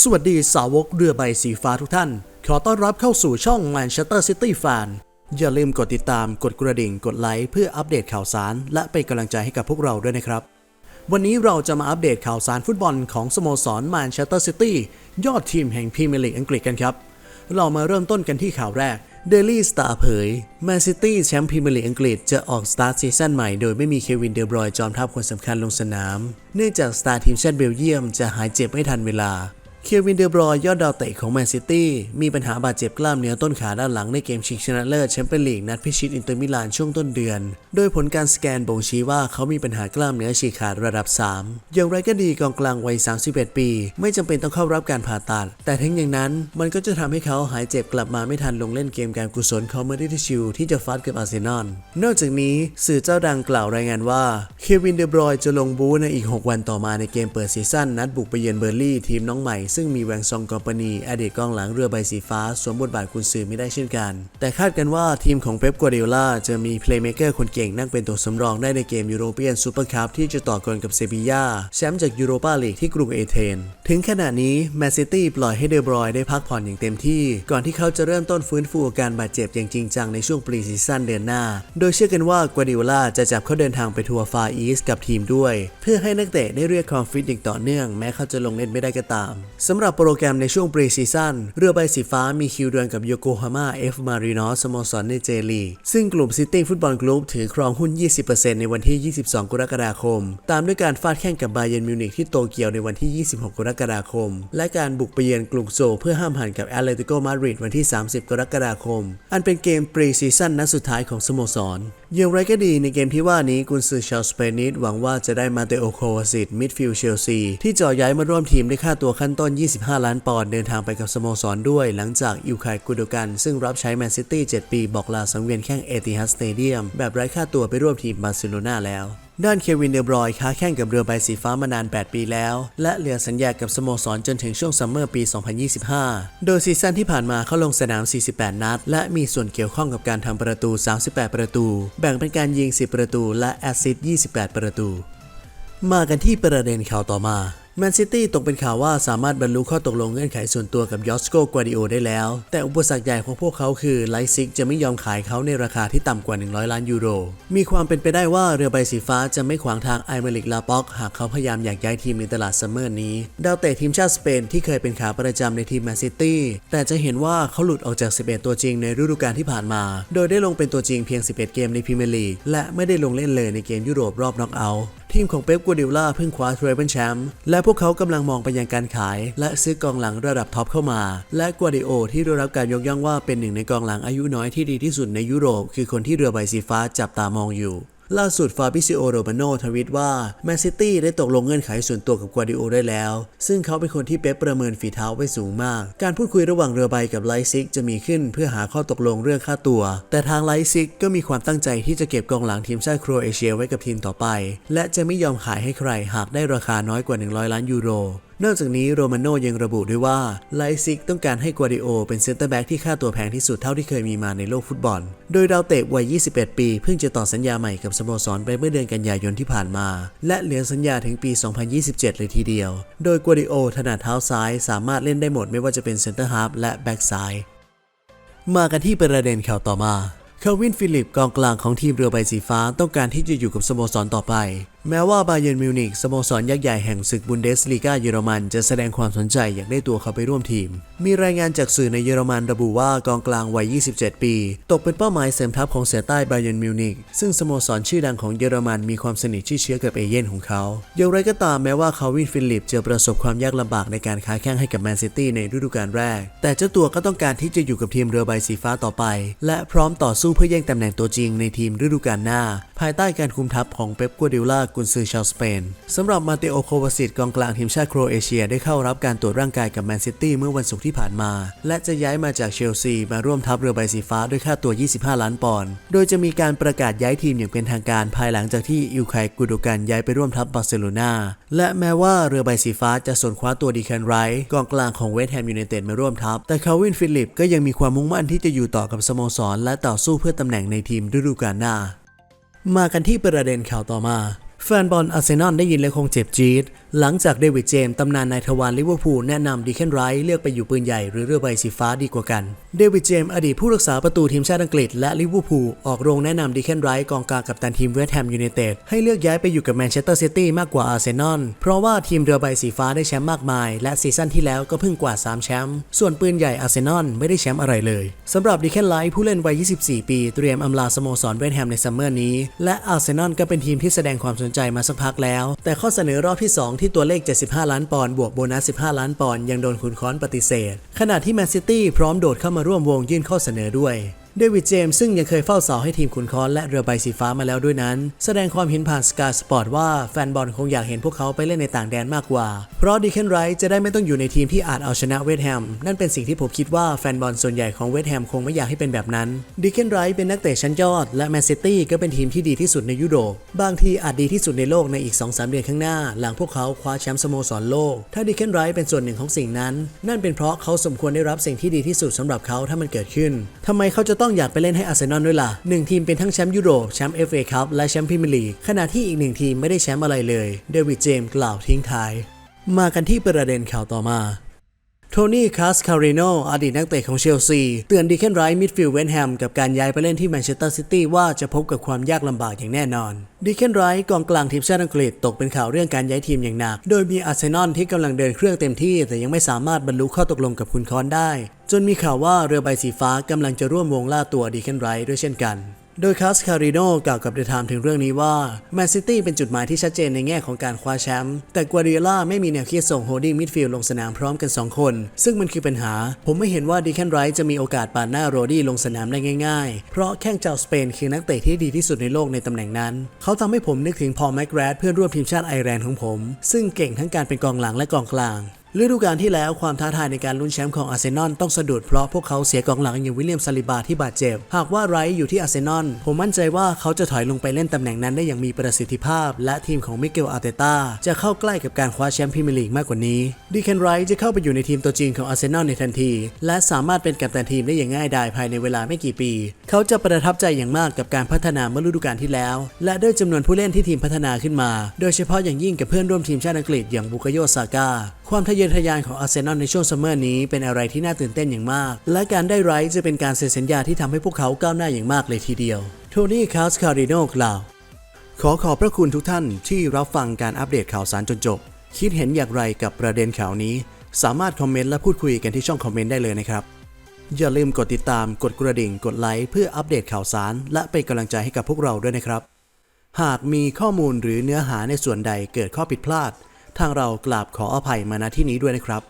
สวัสดีสาวกเรือใบสีฟ้าทุกท่าน ขอต้อนรับเข้าสู่ช่อง Manchester City Fan อย่าลืมกดติดตามกดกระดิ่งกดไลค์เพื่ออัปเดตข่าวสาร และเป็นกำลังใจให้กับพวกเราด้วยนะครับ วันนี้เราจะมาอัปเดตข่าวสารฟุตบอลของสโมสร Manchester City ยอดทีมแห่งพรีเมียร์ลีกอังกฤษกันครับ เรามาเริ่มต้นกันที่ข่าวแรก Daily Star เผย Man City แชมป์พรีเมียร์ลีกอังกฤษจะออกสตาร์ทซีซั่นใหม่โดยไม่มีเควินเดบรอยจอมทัพคนสำคัญลงสนาม เนื่องจากสตาร์ทีมชาติเบลเยียมจะหายเจ็บไม่ทันเวลา เควินเดบรอยยอดดาวเตะของแมนซิตี้มีปัญหาบาดเจ็บกล้ามเนื้อต้นขาด้านหลังในเกมชิงชนะเลิศแชมเปี้ยนลีกนัดพิชิตอินเตอร์มิลานช่วงต้นเดือน โดยผลการสแกนบ่งชี้ว่าเขามีปัญหากล้ามเนื้อฉีกขาดระดับ 3 อย่างไรก็ดีกองกลางวัย 31 ปี ไม่จำเป็นต้องเข้ารับการผ่าตัด แต่ทั้งอย่างนั้นมันก็จะทำให้เขาหายเจ็บกลับมาไม่ทันลงเล่นเกมการกุศลคอมเมดี้ชิลที่จะฟาดกับอาร์เซนอลนอกจากนี้สื่อเจ้าดังกล่าวรายงานว่าเควินเดบรอยจะลงบูในอีก 6 วันต่อมาในเกมเปิดซีซั่นนัดบุกไปเยือนเบอร์ลี่ทีมน้องใหม่ซึ่งมีแวงซองกอมปานีอดีตกองหลังเรือใบสีฟ้าสวมบทบาทกุนซือไม่ได้เช่นกัน แต่คาดกันว่าทีมของเป๊ปกัวเดโอลาจะมีเพลย์เม k เกอร์คนเก่งนั่งเป็นตัวสำรองได้ในเกมยูโรเปียนซูเปอร์คัพที่จะต่อกรกับเซบียาแชมป์จากยูโรปาลีกที่กรุงเอเธนถึงขณะนี้แมนซิตี้ปล่อยให้เดบรอยได้พักผ่อนอย่างเต็มที่ ก่อนที่เขาจะเริ่มต้นฟื้นฟูอาการบาดเจ็บอย่างจริงจังในช่วงปรีซีซั่นเดือนหน้า โดยเชื่อกันว่ากัวเดโอลาจะจับเขาเดินทางไปทัวร์ฟาอีสกับทีมด้วย เพื่อให้นักเตะได้เรียกความฟิตอย่างต่อเนื่องแม้เขาจะลงเล่นไม่ได้ก็ตามสำหรับโปรแกรมในช่วงปรีซีซั่นเรือใบสีฟ้ามีคิวดวลกับโยโกฮาม่าเอฟมารีนอสสโมสรในเจลีซึ่งกลุ่มซิตี้ฟุตบอลกรุ๊ปถือครองหุ้น 20%ในวันที่ 22 กรกฎาคม ตามด้วยการฟาดแข่งกับบาเยนมิวนิกที่โตเกียวในวันที่ 26 กรกฎาคม และการบุกไปเยือนกรุงโซเพื่อห้ามหันกับแอตเลติโกมาดริดวันที่ 30 กรกฎาคม อันเป็นเกมปรีซีซั่นนัดสุดท้ายของสโมสร อย่างไรก็ดีในเกมที่ว่านี้กุนซือชาวสเปนิสหวังว่าจะได้มาเตโอโควาซิตมิดฟิลด์เชลซีที่จ่อย้ายมาร่วมทีมด้ค่าตัวขั้นต้น 25 ล้านปอนด์เดินทางไปกับสโมสรด้วย หลังจากอิวคายกูโดกัน ซึ่งรับใช้แมนซิตี้ 7 ปี บอกลาสังเวียนแข้งเอติฮัดสเตเดียม แบบไร้ค่าตัวไปร่วมทีมบาร์เซโลนาแล้ว ด้านเควินเดบรอยค้าแข่งกับเรือใบสีฟ้ามานาน 8 ปีแล้ว และเหลือสัญญากับสโมสรจนถึงช่วงซัมเมอร์ปี 2025 โดยซีซั่นที่ผ่านมาเขาลงสนาม 48 นัด และมีส่วนเกี่ยวข้องกับการทำประตู 38 ประตู แบ่งเป็นการยิง 10 ประตู และแอสซิสต์ 28 ประตู มากันที่ประเด็นข่าวต่อมา แมนซิตี้ตกเป็นข่าวว่าสามารถบรรลุข้อตกลงเงื่อนไขส่วนตัวกับยอสโกกัวดิโอได้แล้ว แต่อุปสรรคใหญ่ของพวกเขาคือไลซิกจะไม่ยอมขายเขาในราคาที่ต่ำกว่า 100 ล้านยูโร มีความเป็นไปได้ว่าเรือใบสีฟ้าจะไม่ขวางทางไอเมริกลาป็อก หากเขาพยายามอยากย้ายทีมในตลาดซัมเมอร์นี้ ดาวเตะทีมชาติสเปนที่เคยเป็นขาประจำในทีมแมนซิตี้แต่จะเห็นว่าเขาหลุดออกจาก 11 ตัวจริงในฤดูกาลที่ผ่านมา โดยได้ลงเป็นตัวจริงเพียง 11 เกมในพรีเมียร์ลีกและไม่ได้ลงเล่นเลยในเกมยุโรปรอบน็อกเอาท์ ทีมของเป๊ปกัวดิล่าเพิ่งคว้าเทรเบิลแชมป์และพวกเขากำลังมองไปยังการขาย และซื้อกองหลังระดับท็อปเข้ามา และกัวดิโอที่ได้รับการยกย่องว่าเป็นหนึ่งในกองหลังอายุน้อยที่ดีที่สุดในยุโรป คือคนที่เรือใบสีฟ้าจับตามองอยู่ ล่าสุดฟาบิซิโอโรมาโนทวิตว่าแมนซิตี้ได้ตกลงเงื่อนไขส่วนตัวกับกัวดิโอได้แล้ว ซึ่งเขาเป็นคนที่เป๊ปประเมินฝีเท้าไว้สูงมาก การพูดคุยระหว่างเรือใบกับไลซิกจะมีขึ้นเพื่อหาข้อตกลงเรื่องค่าตัว แต่ทางไลซิกก็มีความตั้งใจที่จะเก็บกองหลังทีมชาติโครเอเชียไว้กับทีมต่อไป และจะไม่ยอมขายให้ใครหากได้ราคาน้อยกว่า 100 ล้านยูโร นอกจากนี้โรมาโนยังระบุด้วยว่าไลซิกต้องการให้กัวดิโอเป็นเซนเตอร์แบ็กที่ค่าตัวแพงที่สุดเท่าที่เคยมีมาในโลกฟุตบอล โดยดาวเตะวัย 21 ปี เพิ่งจะต่อสัญญาใหม่กับสโมสรไปเมื่อเดือนกันยายนที่ผ่านมา และเหลือสัญญาถึงปี 2027 เลยทีเดียว โดยกัวดิโอถนัดเท้าซ้ายสามารถเล่นได้หมดไม่ว่าจะเป็นเซนเตอร์ฮาร์ฟและแบ็กซ้ายมากันที่ประเด็นข่าวต่อมาเควินฟิลิปกองกลางของทีมเรือใบสีฟ้าต้องการที่จะอยู่กับสโมสรต่อไป แม้ว่าบาเยิร์นมิวนิกสโมสรยักษ์ใหญ่แห่งศึกบุนเดสลีกาเยอรมันจะแสดงความสนใจอยากได้ตัวเขาไปร่วมทีม มีรายงานจากสื่อในเยอรมันระบุว่ากองกลางวัย 27 ปี ตกเป็นเป้าหมายเสริมทัพของเสือใต้บาเยิร์นมิวนิกซึ่งสโมสรชื่อดังของเยอรมันมีความสนิทชื่อเชื้อกับเอเย่นของเขา อย่างไรก็ตามแม้ว่าคลวินฟิลิปจะประสบความยากลำบากในการค้าแข่งให้กับแมนซิตี้ในฤดูกาลแรก แต่เจ้าตัวก็ต้องการที่จะอยู่กับทีมเรือใบสีฟ้าต่อไป และพร้อมต่อสู้เพื่อแย่งตำแหน่งตัวจริงในทีมฤดูกาลหน้า ภายใต้การคุมทัพของเป๊ปกัวดิโอลากุนซือชาวสเปนสำหรับมาเตโอโควาซิตกองกลางทีมชาติโครเอเชียได้เข้ารับการตรวจร่างกายกับแมนซิตี้เมื่อวันศุกร์ที่ผ่านมา และจะย้ายมาจากเชลซีมาร่วมทัพเรือใบสีฟ้าด้วยค่าตัว 25 ล้านปอนด์โดยจะมีการประกาศย้ายทีมอย่างเป็นทางการภายหลังจากที่อิวไคกูโดกันย้ายไปร่วมทัพบาร์เซโลนาและแม้ว่าเรือใบสีฟ้าจะสนคว้าตัวดีแคนไรท์กองกลางของเวสต์แฮมยูไนเต็ดมาร่วมทัพ แต่คาวินฟิลิปก็ยังมีความมุ่งมั่นที่จะอยู่ต่อกับสโมสร และต่อสู้เพื่อตำแหน่งในทีมฤดูกาลหน้า มากันที่ประเด็นข่าวต่อมา แฟนบอลอาร์เซนอลได้ยินและคงเจ็บจี๊ด หลังจากเดวิดเจมส์ตำนานนายทวารลิเวอร์พูลแนะนำดีเคนไรท์เลือกไปอยู่ปืนใหญ่หรือเรือใบสีฟ้าดีกว่ากัน เดวิดเจมส์อดีตผู้รักษาประตูทีมชาติอังกฤษและลิเวอร์พูลออกโรงแนะนำดีเคนไรท์กองกลางกับตันทีมเวสต์แฮมยูไนเต็ดให้เลือกย้ายไปอยู่กับแมนเชสเตอร์ซิตี้มากกว่าอาร์เซนอลเพราะว่าทีมเรือใบสีฟ้าได้แชมป์มากมาย และซีซั่นที่แล้วก็เพิ่งกวา3แชมป์ส่วนปืนใหญ่อาร์เซนอลไม่ได้แชมป์อะไรเลยสำหรับดีเคนไรท์ผู้เล่นวัย 24 ปี เตรียมอำลาสโมสรเวสต์แฮมในซัมเมอร์นี้และอาร์เซนอลก็เป็นทีมที่แสดงความสนใจมาสักพักแล้ว แต่ข้อเสนอรอบที่ 2 ที่ตัวเลข 75 ล้านปอนด์บวกโบนัส 15 ล้านปอนด์ยังโดนขุนค้อนปฏิเสธ ขณะที่แมนซิตี้พร้อมโดดเข้ามาร่วมวงยื่นข้อเสนอด้วย เดวิดเจมส์ซึ่งยังเคยเฝ้าเสาให้ทีมขุนค้อนและเรือใบสีฟ้ามาแล้วด้วยนั้น แสดงความเห็นผ่านสกาสปอร์ตว่าแฟนบอลคงอยากเห็นพวกเขาไปเล่นในต่างแดนมากกว่า เพราะดีเคนไรท์จะได้ไม่ต้องอยู่ในทีมที่อาจเอาชนะเวสต์แฮม นั่นเป็นสิ่งที่ผมคิดว่าแฟนบอลส่วนใหญ่ของเวสต์แฮมคงไม่อยากให้เป็นแบบนั้นดีเคนไรท์เป็นนักเตะชั้นยอด และแมนซิตี้ก็เป็นทีมที่ดีที่สุดในยุโรปบางทีอาจดีที่สุดในโลกในอีก 2-3 เดือนข้างหน้า หลังพวกเขาคว้าแชมป์สโมสรโลก ถ้าดีเคนไรท์เป็นส่วนหนึ่งของสิ่งนั้น นั่นเป็นเพราะเขาสมควรได้รับสิ่งที่ดีที่สุดสำหรับเขาถ้ามันเกิดขึ้นทำไมเขาจะต้องอยากไปเล่นให้อาร์เซนอลด้วยล่ะหนึ่งทีมเป็นทั้งแชมป์ยุโรปแชมป์เอฟเอคัพและแชมป์พรีเมียร์ลีกขณะที่อีกหนึ่งทีมไม่ได้แชมป์อะไรเลยเดวิดเจมส์กล่าวทิ้งท้ายมากันที่ประเด็นข่าวต่อมา โทนี่ คาสคาริโนอดีตนักเตะของเชลซี เตือนดีเคนไรท์มิดฟิลด์เวนแฮมกับการย้ายไปเล่นที่แมนเชสเตอร์ซิตี้ว่าจะพบกับความยากลำบากอย่างแน่นอน ดีเคนไรท์กองกลางทีมชาติอังกฤษตกเป็นข่าวเรื่องการย้ายทีมอย่างหนัก โดยมีอาร์เซนอลที่กำลังเดินเครื่องเต็มที่ แต่ยังไม่สามารถบรรลุข้อตกลงกับคุณคอนได้ จนมีข่าวว่าเรือใบสีฟ้ากำลังจะร่วมวงล่าตัวดีเคนไรท์ด้วยเช่นกัน โดยคาสคาริโนกล่าวกับเดอะไทม์ถึงเรื่องนี้ว่าแมนซิตี้เป็นจุดหมายที่ชัดเจนในแง่ของการคว้าแชมป์แต่กัวเดียล่าไม่มีแนวคิดส่งโฮดดิ้งมิดฟิลด์ลงสนามพร้อมกัน 2 คน ซึ่งมันคือปัญหา ผมไม่เห็นว่าดีแคนไรท์จะมีโอกาสปาดหน้าโรดี้ลงสนามได้ง่ายๆ เพราะแข้งเจ้าสเปนคือนักเตะที่ดีที่สุดในโลกในตำแหน่งนั้น เขาทำให้ผมนึกถึงพอลแมกแรดเพื่อนร่วมทีมชาติไอร์แลนด์ของผม ซึ่งเก่งทั้งการเป็นกองหลังและกองกลาง ฤดูกาลที่แล้วความท้าทายในการลุ้นแชมป์ของอาร์เซนอลต้องสะดุดเพราะพวกเขาเสียกองหลังอย่างวิลเลียมซาลิบาที่บาดเจ็บ หากว่าไรอยู่ที่อาร์เซนอลผมมั่นใจว่าเขาจะถอยลงไปเล่นตำแหน่งนั้นได้อย่างมีประสิทธิภาพ และทีมของมิเกลอาร์เตต้าจะเข้าใกล้กับการคว้าแชมป์พรีเมียร์ลีกมากกว่านี้ดีเคนไรจะเข้าไปอยู่ในทีมตัวจริงของอาร์เซนอลในทันที และสามารถเป็นกัปตันทีมได้อย่างง่ายดายภายในเวลาไม่กี่ปี เขาจะประทับใจอย่างมากกับการพัฒนาเมื่อฤดูกาลที่แล้ว และด้วยจำนวนผู้เล่นที่ทีมพัฒนาขึ้นมา โดยเฉพาะอย่างยิ่งกับเพื่อนร่วมทีมชาติอังกฤษอย่างบุกโยซาก้า ความทะเยอทะยานของอาร์เซนอลในช่วงซัมเมอร์นี้เป็นอะไรที่น่าตื่นเต้นอย่างมาก และการได้ไรท์จะเป็นการเซ็นสัญญาที่ทำให้พวกเขาก้าวหน้าอย่างมากเลยทีเดียว โทนี่คาสคาริโนกล่าว ขอขอบพระคุณทุกท่านที่รับฟังการอัปเดตข่าวสารจนจบ คิดเห็นอย่างไรกับประเด็นข่าวนี้ สามารถคอมเมนต์และพูดคุยกันที่ช่องคอมเมนต์ได้เลยนะครับ อย่าลืมกดติดตาม กดกระดิ่ง กดไลค์เพื่ออัปเดตข่าวสาร และเป็นกำลังใจให้กับพวกเราด้วยนะครับ หากมีข้อมูลหรือเนื้อหาในส่วนใดเกิดข้อผิดพลาด ทางเรากราบขออภัยมาณที่นี้ด้วยนะครับ